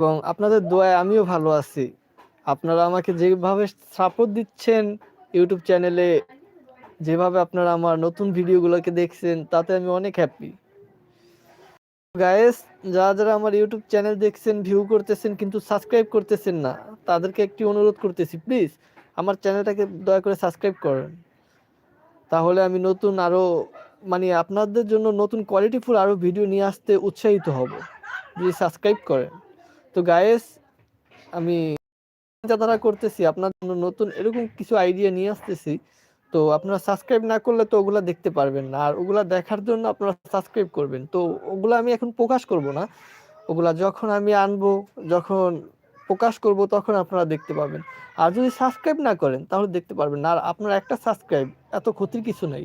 এবং আপনাদের দোয়ায় আমিও ভালো আছি। আপনারা আমাকে যেভাবে সাপোর্ট দিচ্ছেন ইউটিউব চ্যানেলে যেভাবে আপনারা আমার নতুন ভিডিওগুলোকে দেখছেন, তাতে আমি অনেক হ্যাপি গায়েস যারা যারা আমার ইউটিউব চ্যানেল দেখছেন ভিউ করতেছেন, কিন্তু সাবস্ক্রাইব করতেছেন না, তাদেরকে একটি অনুরোধ করতেছি প্লিজ আমার চ্যানেলটাকে দয়া করে সাবস্ক্রাইব করেন। তাহলে আমি নতুন আরও মানে আপনাদের জন্য নতুন কোয়ালিটিফুল আরও ভিডিও নিয়ে আসতে উৎসাহিত হব। যদি সাবস্ক্রাইব করেন। তো গায়েস আমি চিন্তাধারা করতেছি আপনার জন্য নতুন এরকম কিছু আইডিয়া নিয়ে আসতেছি। তো আপনারা সাবস্ক্রাইব না করলে তো ওগুলা দেখতে পারবেন না। আর ওগুলা দেখার জন্য আপনারা সাবস্ক্রাইব করবেন। তো ওগুলা আমি এখন প্রকাশ করব না। ওগুলা যখন আমি আনব, যখন প্রকাশ করব, তখন আপনারা দেখতে পাবেন। আর যদি সাবস্ক্রাইব না করেন, তাহলে দেখতে পারবেন না। আর আপনার একটা সাবস্ক্রাইব এত ক্ষতির কিছু নাই।